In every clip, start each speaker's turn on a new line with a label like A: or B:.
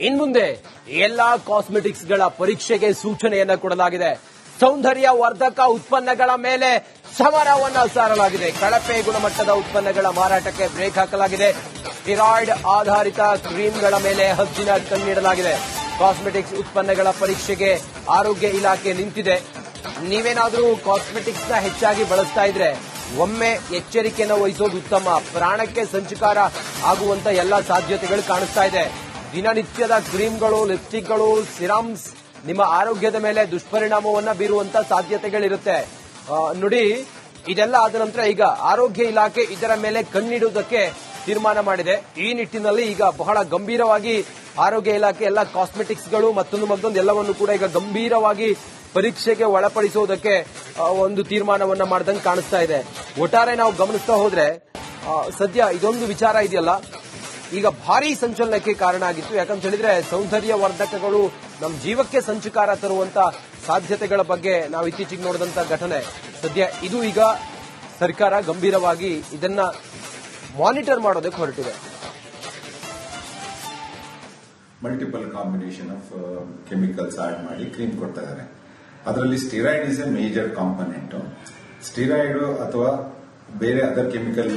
A: ಇನ್ಮುಂದೆ ಎಲ್ಲಾ ಕಾಸ್ಮೆಟಿಕ್ಸ್ಗಳ ಪರೀಕ್ಷೆಗೆ ಸೂಚನೆಯನ್ನ ಕೊಡಲಾಗಿದೆ. ಸೌಂದರ್ಯ ವರ್ಧಕ ಉತ್ಪನ್ನಗಳ ಮೇಲೆ ಸಮರವನ್ನು ಸಾರಲಾಗಿದೆ. ಕಳಪೆ ಗುಣಮಟ್ಟದ ಉತ್ಪನ್ನಗಳ ಮಾರಾಟಕ್ಕೆ ಬ್ರೇಕ್ ಹಾಕಲಾಗಿದೆ. ಸ್ಟಿರಾಯ್ಡ್ ಆಧಾರಿತ ಕ್ರೀಮ್ಗಳ ಮೇಲೆ ಹದ್ದಿನ ಕಣ್ಣಿಡಲಾಗಿದೆ ಕಾಸ್ಮೆಟಿಕ್ಸ್ ಉತ್ಪನ್ನಗಳ ಪರೀಕ್ಷೆಗೆ ಆರೋಗ್ಯ ಇಲಾಖೆ ನಿಂತಿದೆ. ನೀವೇನಾದರೂ ಕಾಸ್ಮೆಟಿಕ್ಸ್ನ ಹೆಚ್ಚಾಗಿ ಬಳಸ್ತಾ ಇದ್ರೆ ಒಮ್ಮೆ ಎಚ್ಚರಿಕೆಯನ್ನು ವಹಿಸೋದು ಉತ್ತಮ. ಪ್ರಾಣಕ್ಕೆ ಸಂಚುಕಾರ ಆಗುವಂತ ಎಲ್ಲ ಸಾಧ್ಯತೆಗಳು ಕಾಣಿಸ್ತಾ ಇದೆ. ದಿನನಿತ್ಯದ ಕ್ರೀಮ್ಗಳು, ಲಿಪ್ಸ್ಟಿಕ್ಗಳು, ಸಿರಮ್ಸ್ ನಿಮ್ಮ ಆರೋಗ್ಯದ ಮೇಲೆ ದುಷ್ಪರಿಣಾಮವನ್ನ ಬೀರುವಂತ ಸಾಧ್ಯತೆಗಳಿರುತ್ತೆ. ನುಡಿ, ಇದೆಲ್ಲ ಆದ ನಂತರ ಈಗ ಆರೋಗ್ಯ ಇಲಾಖೆ ಇದರ ಮೇಲೆ ಕಣ್ಣಿಡುವುದಕ್ಕೆ ತೀರ್ಮಾನ ಮಾಡಿದೆ. ಈ ನಿಟ್ಟಿನಲ್ಲಿ ಈಗ ಬಹಳ ಗಂಭೀರವಾಗಿ ಆರೋಗ್ಯ ಇಲಾಖೆ ಎಲ್ಲ ಕಾಸ್ಮೆಟಿಕ್ಸ್ಗಳು ಮತ್ತೊಂದು ಮತ್ತೊಂದು ಎಲ್ಲವನ್ನು ಕೂಡ ಈಗ ಗಂಭೀರವಾಗಿ ಪರೀಕ್ಷೆಗೆ ಒಳಪಡಿಸುವುದಕ್ಕೆ ಒಂದು ತೀರ್ಮಾನವನ್ನ ಮಾಡ್ದಂಗೆ ಕಾಣಿಸ್ತಾ ಇದೆ. ಒಟ್ಟಾರೆ ನಾವು ಗಮನಿಸ್ತಾ ಹೋದ್ರೆ ಸದ್ಯ ಇದೊಂದು ವಿಚಾರ ಇದೆಯಲ್ಲ ಈಗ ಭಾರಿ ಸಂಚಲನಕ್ಕೆ ಕಾರಣ ಆಗಿತ್ತು. ಯಾಕಂತ ಹೇಳಿದ್ರೆ ಸೌಂದರ್ಯ ವರ್ಧಕಗಳು ನಮ್ಮ ಜೀವಕ್ಕೆ ಸಂಚುಕಾರ ತರುವಂತ ಸಾಧ್ಯತೆಗಳ ಬಗ್ಗೆ ನಾವು ಇತ್ತೀಚೆಗೆ ನೋಡಿದಂತ ಘಟನೆ. ಸದ್ಯ ಇದು ಈಗ ಸರ್ಕಾರ ಗಂಭೀರವಾಗಿ ಇದನ್ನ ಮಾನಿಟರ್ ಮಾಡೋದಕ್ಕೆ ಹೊರಟಿದೆ.
B: Multiple combination of chemicals add ಮಾಡಿ ಕ್ರೀಮ್ ಕೊಡ್ತಾ ಇದ್ದಾರೆ. ಅದರಲ್ಲಿ steroid is a major component steroid ಅಥವಾ ಬೇರೆ ಅದರ್ ಕೆಮಿಕಲ್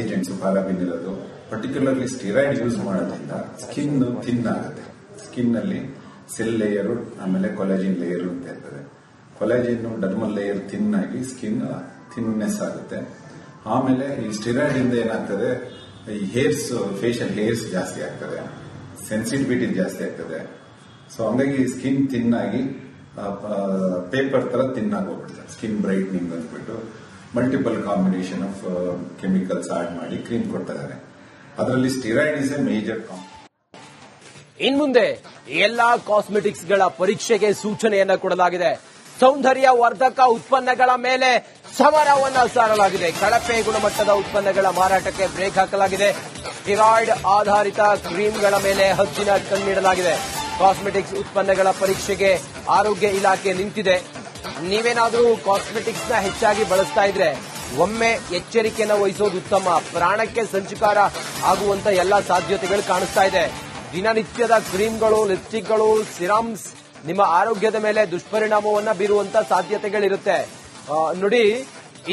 B: ಏಜೆಂಟ್ಸ್ ಪಾರಾಬಿನ್ ಇರೋದು ಪರ್ಟಿಕ್ಯುಲರ್ಲಿ ಸ್ಟಿರಾಯ್ಡ್ ಯೂಸ್ ಮಾಡೋದ್ರಿಂದ ಸ್ಕಿನ್ ಥಿನ್ ಆಗುತ್ತೆ. ಸ್ಕಿನ್ ಅಲ್ಲಿ ಸೆಲ್ ಲೇಯರ್ ಆಮೇಲೆ ಕೊಲಾಜಿನ್ ಲೇಯರ್ ಅಂತ ಇರ್ತದೆ. ಕೊಲಾಜಿನ್ ಡರ್ಮಲ್ ಲೇಯರ್ ಥಿನ್ ಆಗಿ ಸ್ಕಿನ್ ಥಿನ್ನೆಸ್ ಆಗುತ್ತೆ. ಆಮೇಲೆ ಈ ಸ್ಟಿರಾಯ್ಡ್ ಇಂದ ಏನಾಗ್ತದೆ, ಈ ಹೇರ್ಸ್ ಫೇಶಿಯಲ್ ಹೇರ್ಸ್ ಜಾಸ್ತಿ ಆಗ್ತದೆ. ಸೆನ್ಸಿಟಿವಿಟಿ ಜಾಸ್ತಿ ಆಗ್ತದೆ. ಸೊ ಹಂಗಾಗಿ ಸ್ಕಿನ್ ಥಿನ್ ಆಗಿ ಪೇಪರ್ ತರ ಥಿನ್ ಆಗೋಗ್ಬಿಡ್ತದೆ ಸ್ಕಿನ್ ಬ್ರೈಟ್ನಿಂಗ್ ಅಂದ್ಬಿಟ್ಟು multiple combination of chemicals add ಮಾಡಿ ಕ್ರೀಮ್ ಕೊಡ್ತಾ ಇದ್ದಾರೆ. ಅದರಲ್ಲಿ ಸ್ಟಿರಾಯ್ಡ್ ಇಸ್ ಎ ಮೇಜರ್ ಇನ್
A: ಮುಂದೆ ಎಲ್ಲಾ ಕಾಸ್ಮೆಟಿಕ್ಸ್ಗಳ ಪರೀಕ್ಷೆಗೆ ಸೂಚನೆಯನ್ನ ಕೊಡಲಾಗಿದೆ. ಸೌಂದರ್ಯ ವರ್ಧಕ ಉತ್ಪನ್ನಗಳ ಮೇಲೆ ಸಮರವನ್ನ ಸಾರಲಾಗಿದೆ. ಕಳಪೆ ಗುಣಮಟ್ಟದ ಉತ್ಪನ್ನಗಳ ಮಾರಾಟಕ್ಕೆ ಬ್ರೇಕ್ ಹಾಕಲಾಗಿದೆ. ಸ್ಟಿರಾಯ್ಡ್ ಆಧಾರಿತ ಕ್ರೀಮ್ಗಳ ಮೇಲೆ ಹಚ್ಚಿನ ಕಣ್ಣಿಡಲಾಗಿದೆ ಕಾಸ್ಮೆಟಿಕ್ಸ್ ಉತ್ಪನ್ನಗಳ ಪರೀಕ್ಷೆಗೆ ಆರೋಗ್ಯ ಇಲಾಖೆ ನಿಂತಿದೆ. ನೀವೇನಾದರೂ ಕಾಸ್ಮೆಟಿಕ್ಸ್ನ ಹೆಚ್ಚಾಗಿ ಬಳಸ್ತಾ ಇದ್ರೆ ಒಮ್ಮೆ ಎಚ್ಚರಿಕೆಯನ್ನು ವಹಿಸೋದು ಉತ್ತಮ. ಪ್ರಾಣಕ್ಕೆ ಸಂಚಕಾರ ಆಗುವಂತ ಎಲ್ಲ ಸಾಧ್ಯತೆಗಳು ಕಾಣಿಸ್ತಾ ಇದೆ. ದಿನನಿತ್ಯದ ಕ್ರೀಮ್ಗಳು, ಲಿಪ್ಸ್ಟಿಕ್ಗಳು, ಸಿರಮ್ಸ್ ನಿಮ್ಮ ಆರೋಗ್ಯದ ಮೇಲೆ ದುಷ್ಪರಿಣಾಮವನ್ನ ಬೀರುವಂತ ಸಾಧ್ಯತೆಗಳಿರುತ್ತೆ. ನೋಡಿ,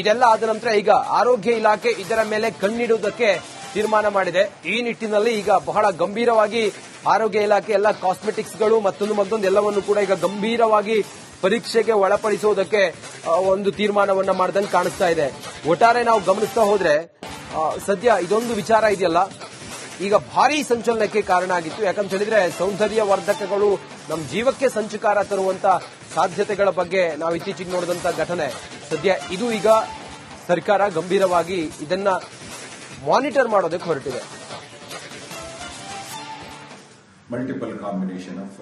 A: ಇದೆಲ್ಲ ಆದ ನಂತರ ಈಗ ಆರೋಗ್ಯ ಇಲಾಖೆ ಇದರ ಮೇಲೆ ಕಣ್ಣಿಡುವುದಕ್ಕೆ ತೀರ್ಮಾನ ಮಾಡಿದೆ. ಈ ನಿಟ್ಟಿನಲ್ಲಿ ಈಗ ಬಹಳ ಗಂಭೀರವಾಗಿ ಆರೋಗ್ಯ ಇಲಾಖೆ ಎಲ್ಲ ಕಾಸ್ಮೆಟಿಕ್ಸ್ಗಳು ಮತ್ತೊಂದು ಮತ್ತೊಂದು ಎಲ್ಲವನ್ನು ಕೂಡ ಈಗ ಗಂಭೀರವಾಗಿ ಪರೀಕ್ಷೆಗೆ ಒಳಪಡಿಸೋದಕ್ಕೆ ಒಂದು ತೀರ್ಮಾನವನ್ನ ಮಾಡ್ದಂಗೆ ಕಾಣಿಸ್ತಾ ಇದೆ. ಒಟ್ಟಾರೆ ನಾವು ಗಮನಿಸ್ತಾ ಹೋದ್ರೆ ಸದ್ಯ ಇದೊಂದು ವಿಚಾರ ಇದೆಯಲ್ಲ. ಈಗ ಭಾರಿ ಸಂಚಲನಕ್ಕೆ ಕಾರಣ ಆಗಿತ್ತು. ಯಾಕಂತ ಹೇಳಿದ್ರೆ, ಸೌಂದರ್ಯ ವರ್ಧಕಗಳು ನಮ್ಮ ಜೀವಕ್ಕೆ ಸಂಚುಕಾರ ತರುವಂತ ಸಾಧ್ಯತೆಗಳ ಬಗ್ಗೆ ನಾವು ಇತ್ತೀಚೆಗೆ ನೋಡಿದಂತ ಘಟನೆ. ಸದ್ಯ ಇದು ಈಗ ಸರ್ಕಾರ ಗಂಭೀರವಾಗಿ ಇದನ್ನ ಮಾನಿಟರ್ ಮಾಡೋದಕ್ಕೆ ಹೊರಟಿದೆ.
B: Multiple combination of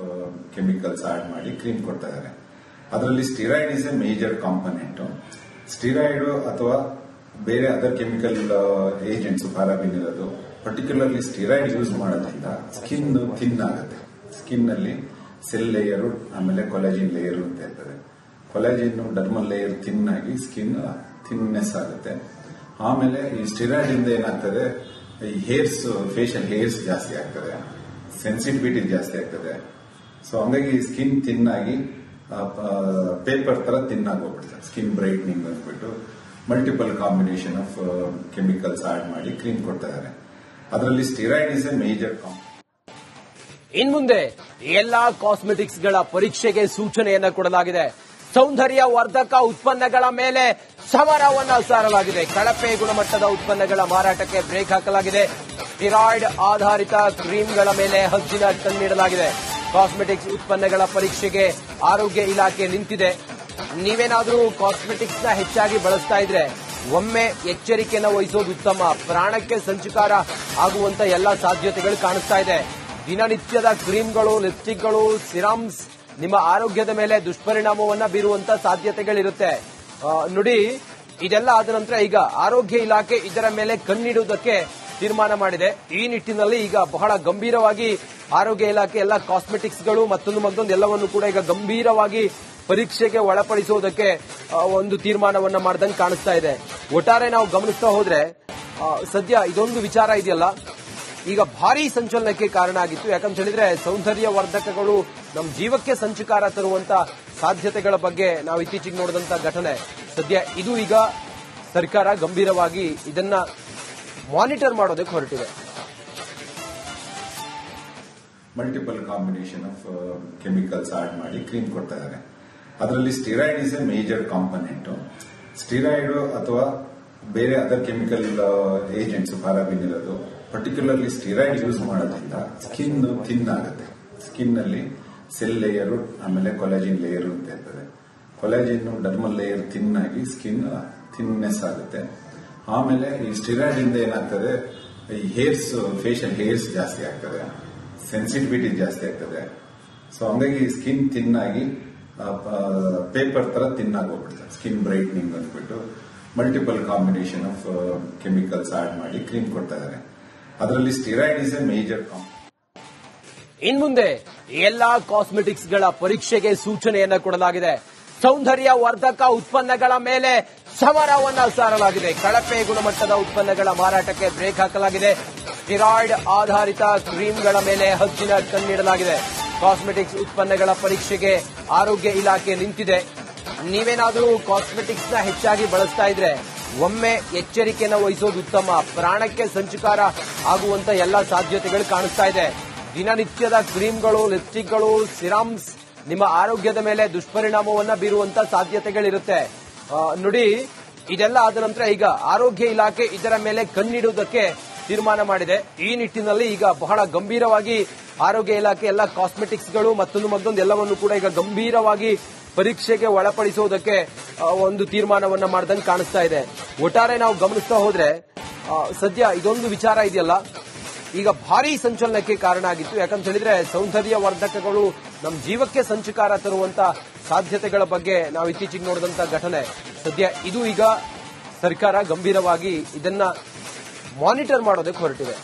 B: chemicals add ಮಾಡಿ ಕ್ರೀಮ್ ಕೊಡ್ತಾ ಇದ್ದಾರೆ. ಅದರಲ್ಲಿ steroid is a major component steroid ಅಥವಾ ಬೇರೆ ಅದರ್ ಕೆಮಿಕಲ್ ಏಜೆಂಟ್ಸ್ ಪಾರಾಬಿನ್ ಇರೋದು ಪರ್ಟಿಕ್ಯುಲರ್ಲಿ ಸ್ಟಿರಾಯ್ಡ್ ಯೂಸ್ ಮಾಡೋದ್ರಿಂದ ಸ್ಕಿನ್ ಥಿನ್ ಆಗುತ್ತೆ. ಸ್ಕಿನ್ ಅಲ್ಲಿ ಸೆಲ್ ಲೇಯರ್ ಆಮೇಲೆ ಕೊಲಾಜಿನ್ ಲೇಯರ್ ಅಂತ ಇರ್ತದೆ. ಕೊಲಾಜಿನ್ ಡರ್ಮಲ್ ಲೇಯರ್ ಥಿನ್ ಆಗಿ ಸ್ಕಿನ್ ಥಿನ್ನೆಸ್ ಆಗುತ್ತೆ. ಆಮೇಲೆ ಈ ಸ್ಟಿರಾಯ್ಡ್ ಇಂದ ಏನಾಗ್ತದೆ? ಈ ಹೇರ್ಸ್ ಫೇಶಿಯಲ್ ಹೇರ್ಸ್ ಜಾಸ್ತಿ ಆಗ್ತದೆ. ಸೆನ್ಸಿಟಿವಿಟಿ ಜಾಸ್ತಿ ಆಗ್ತದೆ. ಸೊ ಹಂಗಾಗಿ ಸ್ಕಿನ್ ಥಿನ್ ಆಗಿ ಪೇಪರ್ ತರ ಥಿನ್ ಹೋಗ್ಬಿಡ್ತಾರೆ. ಸ್ಕಿನ್ ಬ್ರೈಟ್ನಿಂಗ್ ಅಂದ್ಬಿಟ್ಟು multiple combination of chemicals add ಮಾಡಿ ಕ್ರೀಮ್ ಕೊಡ್ತಾ ಇದ್ದಾರೆ ಅದರಲ್ಲಿ steroid is a major comp
A: ಇನ್ಮುಂದೆ ಎಲ್ಲಾ ಕಾಸ್ಮೆಟಿಕ್ಸ್ಗಳ ಪರೀಕ್ಷೆಗೆ ಸೂಚನೆಯನ್ನ ಕೊಡಲಾಗಿದೆ. ಸೌಂದರ್ಯ ವರ್ಧಕ ಉತ್ಪನ್ನಗಳ ಮೇಲೆ ಸಮರವನ್ನ ಸಾರಲಾಗಿದೆ ಕಳಪೆ ಗುಣಮಟ್ಟದ ಉತ್ಪನ್ನಗಳ ಮಾರಾಟಕ್ಕೆ ಬ್ರೇಕ್ ಹಾಕಲಾಗಿದೆ. ಸ್ಟಿರಾಯ್ಡ್ ಆಧಾರಿತ ಕ್ರೀಮ್ಗಳ ಮೇಲೆ ಹಜ್ಜಿನ ಕಣ್ಣಿಡಲಾಗಿದೆ ಕಾಸ್ಮೆಟಿಕ್ಸ್ ಉತ್ಪನ್ನಗಳ ಪರೀಕ್ಷೆಗೆ ಆರೋಗ್ಯ ಇಲಾಖೆ ನಿಂತಿದೆ. ನೀವೇನಾದರೂ ಕಾಸ್ಮೆಟಿಕ್ಸ್ನ ಹೆಚ್ಚಾಗಿ ಬಳಸ್ತಾ ಇದ್ರೆ ಒಮ್ಮೆ ಎಚ್ಚರಿಕೆಯನ್ನು ವಹಿಸೋದು ಉತ್ತಮ. ಪ್ರಾಣಕ್ಕೆ ಸಂಚುಕಾರ ಆಗುವಂತ ಎಲ್ಲ ಸಾಧ್ಯತೆಗಳು ಕಾಣಿಸ್ತಾ ಇದೆ. ದಿನನಿತ್ಯದ ಕ್ರೀಮ್ಗಳು, ಲಿಪ್ಸ್ಟಿಕ್ಗಳು, ಸಿರಮ್ಸ್ ನಿಮ್ಮ ಆರೋಗ್ಯದ ಮೇಲೆ ದುಷ್ಪರಿಣಾಮವನ್ನ ಬೀರುವಂತ ಸಾಧ್ಯತೆಗಳಿರುತ್ತೆ. ನುಡಿ, ಇದೆಲ್ಲ ಆದ ನಂತರ ಈಗ ಆರೋಗ್ಯ ಇಲಾಖೆ ಇದರ ಮೇಲೆ ಕಣ್ಣಿಡುವುದಕ್ಕೆ ತೀರ್ಮಾನ ಮಾಡಿದೆ. ಈ ನಿಟ್ಟಿನಲ್ಲಿ ಈಗ ಬಹಳ ಗಂಭೀರವಾಗಿ ಆರೋಗ್ಯ ಇಲಾಖೆ ಎಲ್ಲ ಕಾಸ್ಮೆಟಿಕ್ಸ್ಗಳು ಮತ್ತೊಂದು ಮತ್ತೊಂದು ಎಲ್ಲವನ್ನು ಕೂಡ ಈಗ ಗಂಭೀರವಾಗಿ ಪರೀಕ್ಷೆಗೆ ಒಳಪಡಿಸುವುದಕ್ಕೆ ಒಂದು ತೀರ್ಮಾನವನ್ನ ಮಾಡ್ದಂಗೆ ಕಾಣಿಸ್ತಾ ಇದೆ. ಒಟ್ಟಾರೆ ನಾವು ಗಮನಿಸ್ತಾ ಹೋದ್ರೆ ಸದ್ಯ ಇದೊಂದು ವಿಚಾರ ಇದೆಯಲ್ಲ. ಈಗ ಭಾರಿ ಸಂಚಲನಕ್ಕೆ ಕಾರಣ ಆಗಿತ್ತು. ಯಾಕಂತ ಹೇಳಿದ್ರೆ ಸೌಂದರ್ಯ ವರ್ಧಕಗಳು ನಮ್ಮ ಜೀವಕ್ಕೆ ಸಂಚುಕಾರ ತರುವಂತ ಸಾಧ್ಯತೆಗಳ ಬಗ್ಗೆ ನಾವು ಇತ್ತೀಚೆಗೆ ನೋಡಿದಂತ ಘಟನೆ. ಸದ್ಯ ಇದು ಈಗ ಸರ್ಕಾರ ಗಂಭೀರವಾಗಿ ಇದನ್ನ ಮಾನಿಟರ್ ಮಾಡೋದಕ್ಕೆ ಹೊರಟಿದೆ.
B: Multiple combination of chemicals add ಮಾಡಿ ಕ್ರೀಮ್ ಕೊಡ್ತಾ ಇದ್ದಾರೆ. ಅದರಲ್ಲಿ steroid is a major component steroid ಅಥವಾ ಬೇರೆ ಅದರ್ ಕೆಮಿಕಲ್ ಏಜೆಂಟ್ಸ್ ಪಾರಾಬಿನ್ ಇರೋದು ಪರ್ಟಿಕ್ಯುಲರ್ಲಿ ಸ್ಟಿರಾಯ್ಡ್ ಯೂಸ್ ಮಾಡೋದ್ರಿಂದ ಸ್ಕಿನ್ ಥಿನ್ ಆಗುತ್ತೆ. ಸ್ಕಿನ್ನಲ್ಲಿ ಸೆಲ್ ಲೇಯರ್ ಆಮೇಲೆ ಕೊಲಾಜಿನ್ ಲೇಯರ್ ಅಂತ ಇರ್ತದೆ. ಕೊಲಾಜಿನ್ ಡರ್ಮಲ್ ಲೇಯರ್ ಥಿನ್ ಆಗಿ ಸ್ಕಿನ್ ಥಿನ್ನೆಸ್ ಆಗುತ್ತೆ. ಆಮೇಲೆ ಈ ಸ್ಟಿರಾಯ್ಡ್ ಇಂದ ಏನಾಗ್ತದೆ, ಈ ಹೇರ್ಸ್ ಫೇಶಿಯಲ್ ಹೇರ್ಸ್ ಜಾಸ್ತಿ ಆಗ್ತದೆ ಸೆನ್ಸಿಟಿವಿಟಿ ಜಾಸ್ತಿ ಆಗ್ತದೆ. ಸೊ ಹಂಗಾಗಿ ಸ್ಕಿನ್ ತಿನ್ನಾಗಿ ಪೇಪರ್ ತರ ತಿನ್ನಾಗಿ ಸ್ಕಿನ್ ಬ್ರೈಟ್ನಿಂಗ್ ಅಂದ್ಬಿಟ್ಟು multiple combination of chemicals add ಮಾಡಿ ಕ್ರೀಮ್ ಕೊಡ್ತಾ ಇದ್ದಾರೆ. ಅದರಲ್ಲಿ ಸ್ಟಿರಾಯ್ಡ್ ಇಸ್ ಎ ಮೇಜರ್
A: ಇನ್ ಮುಂದೆ ಎಲ್ಲಾ ಕಾಸ್ಮೆಟಿಕ್ಸ್ಗಳ ಪರೀಕ್ಷೆಗೆ ಸೂಚನೆಯನ್ನ ಕೊಡಲಾಗಿದೆ. ಸೌಂದರ್ಯ ವರ್ಧಕ ಉತ್ಪನ್ನಗಳ ಮೇಲೆ ಸಮರವನ್ನ ಸಾರಲಾಗಿದೆ. ಕಳಪೆ ಗುಣಮಟ್ಟದ ಉತ್ಪನ್ನಗಳ ಮಾರಾಟಕ್ಕೆ ಬ್ರೇಕ್ ಹಾಕಲಾಗಿದೆ. ಸ್ಟಿರಾಯ್ಡ್ ಆಧಾರಿತ ಕ್ರೀಮ್ಗಳ ಮೇಲೆ ಹಚ್ಚಿನ ಕಣ್ಣಿಡಲಾಗಿದೆ ಕಾಸ್ಮೆಟಿಕ್ಸ್ ಉತ್ಪನ್ನಗಳ ಪರೀಕ್ಷೆಗೆ ಆರೋಗ್ಯ ಇಲಾಖೆ ನಿಂತಿದೆ. ನೀವೇನಾದರೂ ಕಾಸ್ಮೆಟಿಕ್ಸ್ನ ಹೆಚ್ಚಾಗಿ ಬಳಸ್ತಾ ಇದ್ರೆ ಒಮ್ಮೆ ಎಚ್ಚರಿಕೆಯನ್ನು ವಹಿಸೋದು ಉತ್ತಮ. ಪ್ರಾಣಕ್ಕೆ ಸಂಚುಕಾರ ಆಗುವಂತ ಎಲ್ಲ ಸಾಧ್ಯತೆಗಳು ಕಾಣಿಸ್ತಾ ಇದೆ. ದಿನನಿತ್ಯದ ಕ್ರೀಮ್ಗಳು, ಲಿಪ್ಸ್ಟಿಕ್ಗಳು, ಸಿರಾಮ್ಸ್ ನಿಮ್ಮ ಆರೋಗ್ಯದ ಮೇಲೆ ದುಷ್ಪರಿಣಾಮವನ್ನ ಬೀರುವಂತ ಸಾಧ್ಯತೆಗಳಿರುತ್ತೆ. ನೋಡಿ, ಇದೆಲ್ಲ ಆದ ನಂತರ ಈಗ ಆರೋಗ್ಯ ಇಲಾಖೆ ಇದರ ಮೇಲೆ ಕಣ್ಣಿಡುವುದಕ್ಕೆ ತೀರ್ಮಾನ ಮಾಡಿದೆ. ಈ ನಿಟ್ಟಿನಲ್ಲಿ ಈಗ ಬಹಳ ಗಂಭೀರವಾಗಿ ಆರೋಗ್ಯ ಇಲಾಖೆ ಎಲ್ಲ ಕಾಸ್ಮೆಟಿಕ್ಸ್ಗಳು ಮತ್ತೊಂದು ಮತ್ತೊಂದು ಎಲ್ಲವನ್ನು ಕೂಡ ಈಗ ಗಂಭೀರವಾಗಿ ಪರೀಕ್ಷೆಗೆ ಒಳಪಡಿಸುವುದಕ್ಕೆ ಒಂದು ತೀರ್ಮಾನವನ್ನ ಮಾಡ್ದಂಗೆ ಕಾಣಿಸ್ತಾ ಇದೆ. ಒಟ್ಟಾರೆ ನಾವು ಗಮನಿಸ್ತಾ ಹೋದ್ರೆ ಸದ್ಯ ಇದೊಂದು ವಿಚಾರ ಇದೆಯಲ್ಲ. ಈಗ ಭಾರಿ ಸಂಚಲನಕ್ಕೆ ಕಾರಣ ಆಗಿತ್ತು. ಯಾಕಂತ ಹೇಳಿದ್ರೆ ಸೌಂದರ್ಯ ವರ್ಧಕಗಳು ನಮ್ಮ ಜೀವಕ್ಕೆ ಸಂಚುಕಾರ ತರುವಂತ ಸಾಧ್ಯತೆಗಳ ಬಗ್ಗೆ ನಾವು ಇತ್ತೀಚೆಗೆ ನೋಡಿದಂತ ಘಟನೆ. ಸದ್ಯ ಇದು ಈಗ ಸರ್ಕಾರ ಗಂಭೀರವಾಗಿ ಇದನ್ನ ಮಾನಿಟರ್ ಮಾಡೋದಕ್ಕೆ ಹೊರಟಿದೆ.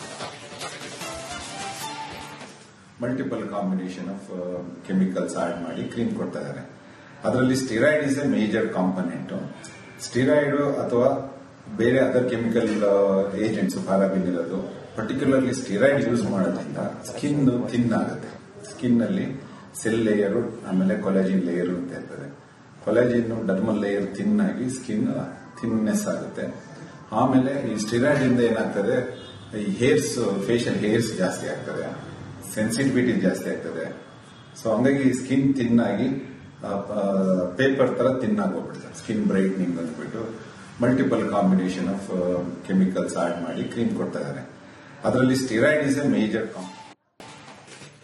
B: Multiple combination of chemicals add ಮಾಡಿ ಕ್ರೀಮ್ ಕೊಡ್ತಾ ಇದ್ದಾರೆ. ಅದರಲ್ಲಿ steroid is a major component steroid ಅಥವಾ ಬೇರೆ ಅದರ್ ಕೆಮಿಕಲ್ ಏಜೆಂಟ್ಸ್ ಪಾರಾಬಿನ್ ಇರೋದು ಪರ್ಟಿಕ್ಯುಲರ್ಲಿ ಸ್ಟಿರಾಯ್ಡ್ ಯೂಸ್ ಮಾಡೋದ್ರಿಂದ ಸ್ಕಿನ್ ಥಿನ್ ಆಗುತ್ತೆ. ಸ್ಕಿನ್ನಲ್ಲಿ ಸೆಲ್ ಲೇಯರು ಆಮೇಲೆ ಕೊಲಾಜಿನ್ ಲೇಯರ್ ಅಂತ ಇರ್ತದೆ. ಕೊಲಾಜಿನ್ ಡರ್ಮಲ್ ಲೇಯರ್ ಥಿನ್ ಆಗಿ ಸ್ಕಿನ್ ಥಿನ್ನೆಸ್ ಆಗುತ್ತೆ. ಆಮೇಲೆ ಈ ಸ್ಟಿರಾಯ್ಡ್ ಇಂದ ಏನಾಗ್ತದೆ, ಈ ಹೇರ್ಸ್ ಫೇಶಿಯಲ್ ಹೇರ್ಸ್ ಜಾಸ್ತಿ ಆಗ್ತದೆ. ಸೆನ್ಸಿಟಿವಿಟಿ ಜಾಸ್ತಿ ಆಗ್ತದೆ. ಸೊ ಹಂಗಾಗಿ ಸ್ಕಿನ್ ಥಿನ್ ಆಗಿ ಪೇಪರ್ ತರ ಥಿನ್ ಆಗೋಗ್ಬಿಡ್ತದೆ ಸ್ಕಿನ್ ಬ್ರೈಟ್ನಿಂಗ್ ಅಂದ್ಬಿಟ್ಟು multiple combination of chemicals add ಮಾಡಿ ಕ್ರೀಮ್ ಕೊಡ್ತಾ ಇದ್ದಾರೆ ಅದರಲ್ಲಿ steroid is a major comp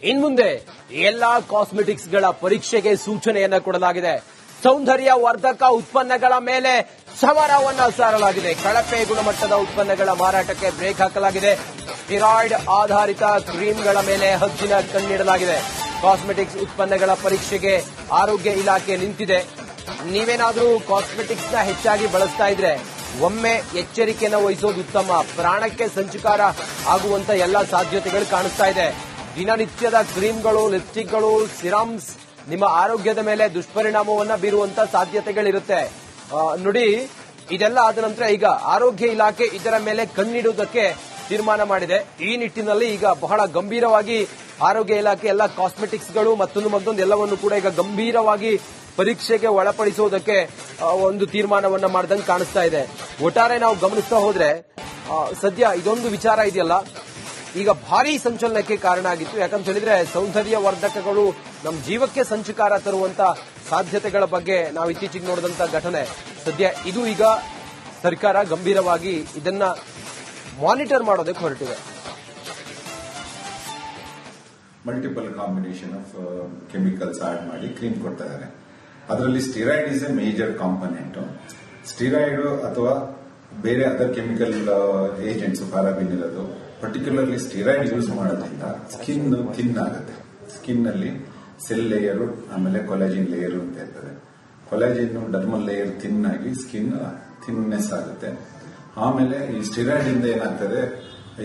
A: ಇನ್ ಮುಂದೆ ಎಲ್ಲಾ ಕಾಸ್ಮೆಟಿಕ್ಸ್ಗಳ ಪರೀಕ್ಷೆಗೆ ಸೂಚನೆಯನ್ನ ಕೊಡಲಾಗಿದೆ. ಸೌಂದರ್ಯ ವರ್ಧಕ ಉತ್ಪನ್ನಗಳ ಮೇಲೆ ಸಮರವನ್ನ ಸಾರಲಾಗಿದೆ. ಕಳಪೆ ಗುಣಮಟ್ಟದ ಉತ್ಪನ್ನಗಳ ಮಾರಾಟಕ್ಕೆ ಬ್ರೇಕ್ ಹಾಕಲಾಗಿದೆ. ಸ್ಟಿರಾಯ್ಡ್ ಆಧಾರಿತ ಕ್ರೀಮ್ಗಳ ಮೇಲೆ ಹಚ್ಚಿನ ಕಣ್ಣಿಡಲಾಗಿದೆ. ಕಾಸ್ಮೆಟಿಕ್ಸ್ ಉತ್ಪನ್ನಗಳ ಪರೀಕ್ಷೆಗೆ ಆರೋಗ್ಯ ಇಲಾಖೆ ನಿಂತಿದೆ. ನೀವೇನಾದರೂ ಕಾಸ್ಮೆಟಿಕ್ಸ್ನ ಹೆಚ್ಚಾಗಿ ಬಳಸ್ತಾ ಇದ್ರೆ ಒಮ್ಮೆ ಎಚ್ಚರಿಕೆಯನ್ನು ವಹಿಸೋದು ಉತ್ತಮ. ಪ್ರಾಣಕ್ಕೆ ಸಂಚುಕಾರ ಆಗುವಂತ ಎಲ್ಲ ಸಾಧ್ಯತೆಗಳು ಕಾಣಿಸ್ತಾ ಇದೆ. ದಿನನಿತ್ಯದ ಕ್ರೀಮ್ಗಳು, ಲಿಪ್ಸ್ಟಿಕ್ಗಳು, ಸಿರಾಮ್ಸ್ ನಿಮ್ಮ ಆರೋಗ್ಯದ ಮೇಲೆ ದುಷ್ಪರಿಣಾಮವನ್ನ ಬೀರುವಂತ ಸಾಧ್ಯತೆಗಳಿರುತ್ತೆ. ನೋಡಿ, ಇದೆಲ್ಲ ಆದ ನಂತರ ಈಗ ಆರೋಗ್ಯ ಇಲಾಖೆ ಇದರ ಮೇಲೆ ಕಣ್ಣಿಡುವುದಕ್ಕೆ ತೀರ್ಮಾನ ಮಾಡಿದೆ. ಈ ನಿಟ್ಟಿನಲ್ಲಿ ಈಗ ಬಹಳ ಗಂಭೀರವಾಗಿ ಆರೋಗ್ಯ ಇಲಾಖೆ ಎಲ್ಲ ಕಾಸ್ಮೆಟಿಕ್ಸ್ಗಳು ಮತ್ತೊಂದು ಮತ್ತೊಂದು ಎಲ್ಲವನ್ನು ಕೂಡ ಈಗ ಗಂಭೀರವಾಗಿ ಪರೀಕ್ಷೆಗೆ ಒಳಪಡಿಸುವುದಕ್ಕೆ ಒಂದು ತೀರ್ಮಾನವನ್ನ ಮಾಡ್ದಂಗೆ ಕಾಣಿಸ್ತಾ ಇದೆ. ಒಟ್ಟಾರೆ ನಾವು ಗಮನಿಸ್ತಾ ಹೋದ್ರೆ ಸದ್ಯ ಇದೊಂದು ವಿಚಾರ ಇದೆಯಲ್ಲ ಈಗ ಭಾರಿ ಸಂಚಲನಕ್ಕೆ ಕಾರಣ ಆಗಿತ್ತು. ಯಾಕಂತ ಹೇಳಿದ್ರೆ ಸೌಂದರ್ಯ ವರ್ಧಕಗಳು ನಮ್ಮ ಜೀವಕ್ಕೆ ಸಂಚುಕಾರ ತರುವಂತ ಸಾಧ್ಯತೆಗಳ ಬಗ್ಗೆ ನಾವು ಇತ್ತೀಚೆಗೆ ನೋಡಿದಂತ ಘಟನೆ. ಸದ್ಯ ಇದು ಈಗ ಸರ್ಕಾರ ಗಂಭೀರವಾಗಿ ಇದನ್ನ ಮಾನಿಟರ್ ಮಾಡೋದಕ್ಕೆ ಹೊರಟಿದೆ.
B: Multiple combination of chemicals add ಮಾಡಿ ಕ್ರೀಮ್ ಕೊಡ್ತಾ ಇದ್ದಾರೆ. ಅದರಲ್ಲಿ steroid is a major component steroid ಅಥವಾ ಬೇರೆ ಅದರ್ ಕೆಮಿಕಲ್ ಏಜೆಂಟ್ಸ್ ಪಾರಾಬಿನ್ ಇರೋದು ಪರ್ಟಿಕ್ಯುಲರ್ಲಿ ಸ್ಟಿರಾಯ್ಡ್ ಯೂಸ್ ಮಾಡೋದ್ರಿಂದ ಸ್ಕಿನ್ ಥಿನ್ ಆಗುತ್ತೆ. ಸ್ಕಿನ್ ಅಲ್ಲಿ ಸೆಲ್ ಲೇಯರು ಆಮೇಲೆ ಕೊಲಾಜಿನ್ ಲೇಯರ್ ಅಂತ ಇರ್ತದೆ. ಕೊಲಾಜಿನ್ ಡರ್ಮಲ್ ಲೇಯರ್ ಥಿನ್ ಆಗಿ ಸ್ಕಿನ್ ಥಿನ್ನೆಸ್ ಆಗುತ್ತೆ. ಆಮೇಲೆ ಈ ಸ್ಟಿರಾಯ್ಡ್ ಇಂದ ಏನಾಗ್ತದೆ,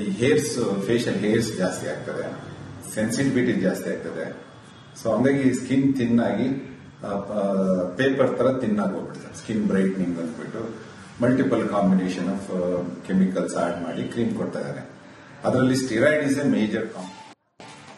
B: ಈ ಹೇರ್ಸ್ ಫೇಶಿಯಲ್ ಹೇರ್ಸ್ ಜಾಸ್ತಿ ಆಗ್ತದೆ. ಸೆನ್ಸಿಟಿವಿಟಿ ಜಾಸ್ತಿ ಆಗ್ತದೆ. ಸೊ ಹಂಗಾಗಿ ಸ್ಕಿನ್ ಥಿನ್ ಆಗಿ ಪೇಪರ್ ತರ ಥಿನ್ ಆಗೋಗ್ಬಿಡ್ತದೆ ಸ್ಕಿನ್ ಬ್ರೈಟ್ನಿಂಗ್ ಅಂದ್ಬಿಟ್ಟು multiple combination of chemicals add ಮಾಡಿ ಕ್ರೀಮ್ ಕೊಡ್ತಾ ಇದ್ದಾರೆ. ಅದರಲ್ಲಿ steroid is a major comp